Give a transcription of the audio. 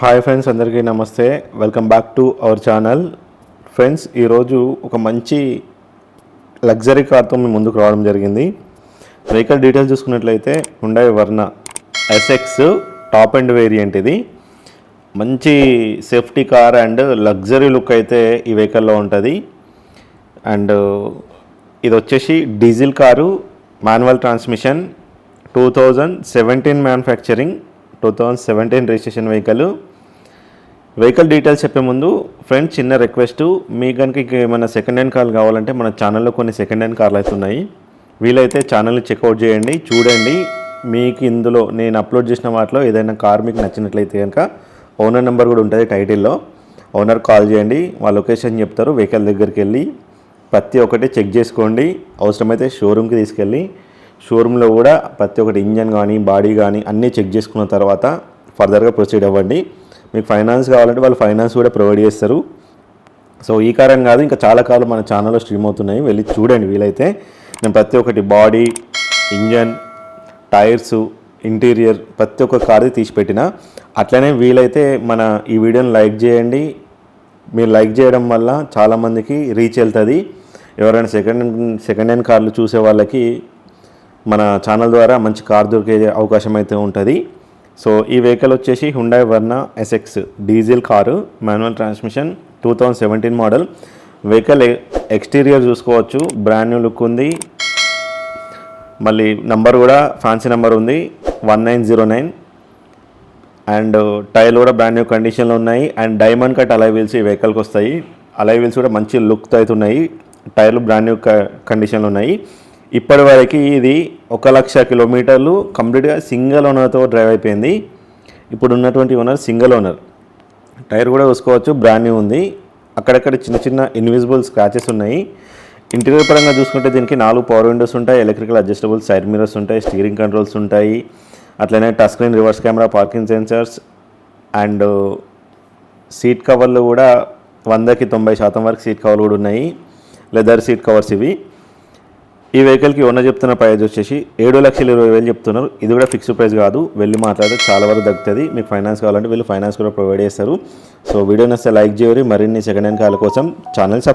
Hi friends అందరికీ నమస్తే. Welcome back to our channel. Friends ఈరోజు ఒక మంచి లగ్జరీ కార్తో మేము ముందుకు రావడం జరిగింది. వెహికల్ డీటెయిల్స్ చూసుకున్నట్లయితే Hyundai Verna SX top and variant ఇది. మంచి safety car and luxury look అయితే ఈ వెహికల్లో ఉంటుంది. అండ్ ఇది వచ్చేసి diesel car manual transmission two thousand seventeen manufacturing two thousand seventeen registration vehicle. Vehicle details చెప్పే ముందు ఫ్రెండ్స్ చిన్న రిక్వెస్ట్. మీ కనుక ఏమైనా సెకండ్ హ్యాండ్ కార్లు కావాలంటే మన ఛానల్లో కొన్ని సెకండ్ హ్యాండ్ కార్లు అయితే ఉన్నాయి. వీలైతే ఛానల్ని చెక్అవుట్ చేయండి చూడండి. మీకు ఇందులో నేను అప్లోడ్ చేసిన వాటిలో ఏదైనా కార్ మీకు నచ్చినట్లయితే కనుక ఓనర్ నెంబర్ కూడా ఉంటుంది టైటిల్లో. ఓనర్ కాల్ చేయండి వాళ్ళ లొకేషన్ చెప్తారు వెహికల్ దగ్గరికి వెళ్ళి ప్రతి ఒక్కటి చెక్ చేసుకోండి. అవసరమైతే షోరూమ్కి తీసుకెళ్ళి షోరూంలో కూడా ప్రతి ఒక్కటి ఇంజన్ కానీ బాడీ కానీ అన్నీ చెక్ చేసుకున్న తర్వాత ఫర్దర్గా ప్రొసీడ్ అవ్వండి. మీకు ఫైనాన్స్ కావాలంటే వాళ్ళు ఫైనాన్స్ కూడా ప్రొవైడ్ చేస్తారు. సో ఈ కారణం కాదు ఇంకా చాలా కాలం మన ఛానల్లో స్ట్రీమ్ అవుతున్నాయి. వెళ్ళి చూడండి వీలైతే. నేను ప్రతి ఒక్కటి బాడీ ఇంజన్ టైర్స్ ఇంటీరియర్ ప్రతి ఒక్క కార్ది తీసి పెట్టిన అట్లనే వీలైతే మన ఈ వీడియోని లైక్ చేయండి. మీరు లైక్ చేయడం వల్ల చాలామందికి రీచ్ వెళ్తుంది. ఎవరైనా సెకండ్ హ్యాండ్ సెకండ్ హ్యాండ్ కార్లు చూసే వాళ్ళకి మన ఛానల్ ద్వారా మంచి కార్ దొరికే అవకాశం అయితే ఉంటుంది. సో ఈ వెహికల్ వచ్చేసి Hyundai Verna SX diesel car manual transmission two thousand seventeen model vehicle exterior చూసుకోవచ్చు బ్రాండ్ న్యూ లుక్ ఉంది. మళ్ళీ నంబర్ కూడా ఫ్యాన్సీ నెంబర్ ఉంది one nine zero nine and టైర్లు కూడా బ్రాండ్ న్యూ కండిషన్లో ఉన్నాయి. And diamond cut alloy wheels ఈ వెహికల్కి వస్తాయి. అలై వీల్స్ కూడా మంచి లుక్తో అయితే ఉన్నాయి. టైర్లు బ్రాండ్ న్యూ కండిషన్లో ఉన్నాయి. ఇప్పటి వరకు ఇది ఒక లక్ష కిలోమీటర్లు కంప్లీట్గా సింగిల్ ఓనర్తో డ్రైవ్ అయిపోయింది. ఇప్పుడు ఉన్నటువంటి ఓనర్ సింగిల్ ఓనర్. టైర్ కూడా చూసుకోవచ్చు బ్రాండ్ న్యూ ఉంది. అక్కడక్కడ చిన్న చిన్న ఇన్విజిబుల్ స్క్రాచెస్ ఉన్నాయి. ఇంటీరియర్ పరంగా చూసుకుంటే దీనికి నాలుగు పవర్ విండోస్ ఉంటాయి ఎలక్ట్రికల్ అడ్జస్టబుల్ సైడ్ మిరర్స్ ఉంటాయి స్టీరింగ్ కంట్రోల్స్ ఉంటాయి. అట్లనే touch screen reverse camera parking sensors and seat కవర్లు కూడా వందకి తొంభై శాతం వరకు సీట్ కవర్లు కూడా ఉన్నాయి. లెదర్ సీట్ కవర్స్ ఇవి. ఈ వెహికల్కి ఓనర్ చెప్తున్న ప్రైస్ వచ్చేసి ఏడు లక్షల ఇరవై వేలు చెప్తున్నారు. ఇది కూడా ఫిక్స్డ్ ప్రైస్ కాదు. వెళ్ళి మాట్లాడితే చాలా వరకు తగ్గుతుంది మీకు ఫైనాన్స్ కావాలంటే వీళ్ళు ఫైనాన్స్ కూడా ప్రొవైడ్ చేస్తారు. సో వీడియో నచ్చితే లైక్ చేయరు. మరిన్ని సెకండ్ హ్యాండ్ కాల కోసం ఛానల్ సబ్స్క్రైబ్